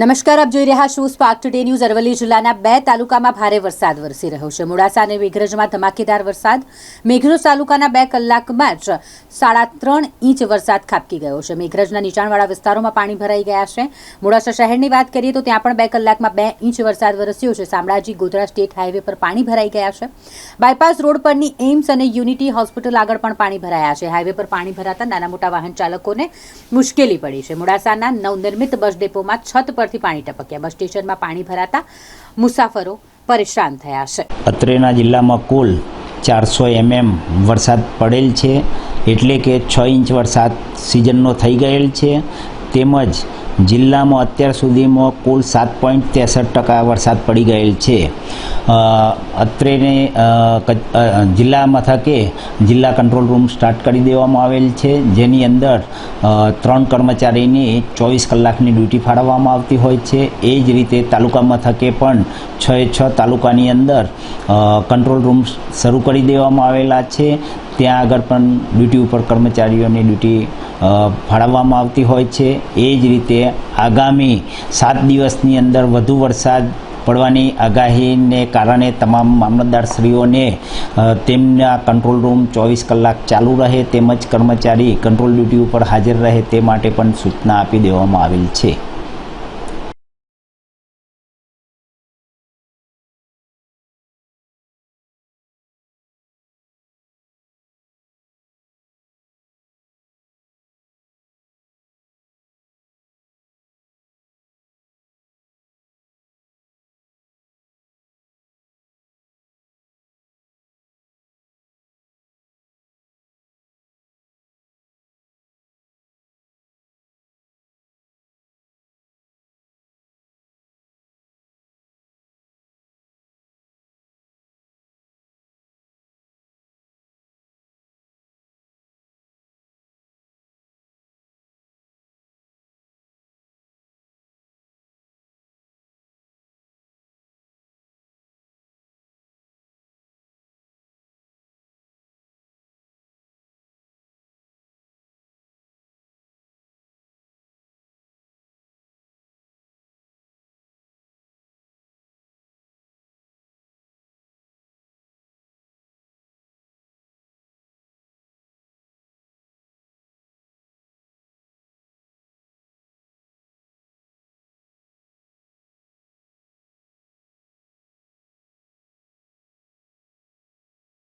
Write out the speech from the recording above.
નમસ્કાર, આપ જોઈ રહ્યા છો સ્પાર્ક ટુડે ન્યૂઝ અરવલ્લી જિલ્લાના બે તાલુકામાં ભારે વરસાદ વરસી રહ્યો છે. મોડાસા અને મેઘરજમાં ધમાકેદાર વરસાદ. મેઘરજ તાલુકાના બે કલાકમાં જ સાડા ત્રણ ઇંચ વરસાદ ખાબકી ગયો છે. મેઘરજના નીચાણવાળા વિસ્તારોમાં પાણી ભરાઈ ગયા છે. મોડાસા શહેરની વાત કરીએ તો ત્યાં પણ બે કલાકમાં બે ઇંચ વરસાદ વરસ્યો છે. શામળાજી ગોધરા સ્ટેટ હાઈવે પર પાણી ભરાઈ ગયા છે. બાયપાસ રોડ પરની એમ્સ અને યુનિટી હોસ્પિટલ આગળ પણ પાણી ભરાયા છે. હાઈવે પર પાણી ભરાતા નાના મોટા વાહન ચાલકોને મુશ્કેલી પડી છે. મોડાસાના નવનિર્મિત બસ ડેપોમાં છત પરથી પાણી ટપક્યા. બસ સ્ટેશનમાં પાણી ભરાતા મુસાફરો પરેશાન થયા છે. અત્રેના જિલ્લામાં કુલ ચારસો એમએમ વરસાદ પડેલ છે. એટલે કે છ ઇંચ વરસાદ સિઝનનો થઈ ગયેલ છે. તેમજ જિલ્લામાં અત્યાર સુધીમાં કુલ સાત પોઈન્ટ ત્રેસઠ ટકા વરસાદ પડી ગયેલ છે. અત્રેને જિલ્લા મથકે જિલ્લા કંટ્રોલ રૂમ સ્ટાર્ટ કરી દેવામાં આવેલ છે. જેની અંદર ત્રણ કર્મચારીની ચોવીસ કલાકની ડ્યુટી ફાળવવામાં આવતી હોય છે. એ જ રીતે તાલુકા મથકે પણ છ એ છ તાલુકાની અંદર કંટ્રોલ રૂમ શરૂ કરી દેવામાં આવેલા છે. ત્યાં આગળ પણ ડ્યુટી ઉપર કર્મચારીઓની ડ્યુટી ફાળવવામાં આવતી હોય છે. એ જ રીતે આગામી સાત દિવસની અંદર વધુ વરસાદ પડવાની આગાહીને કારણે તમામ મામલતદારશ્રીઓને તેમના કંટ્રોલ રૂમ ચોવીસ કલાક ચાલુ રહે તેમજ કર્મચારી કંટ્રોલ ડ્યુટી ઉપર હાજર રહે તે માટે પણ સૂચના આપી દેવામાં આવેલ છે.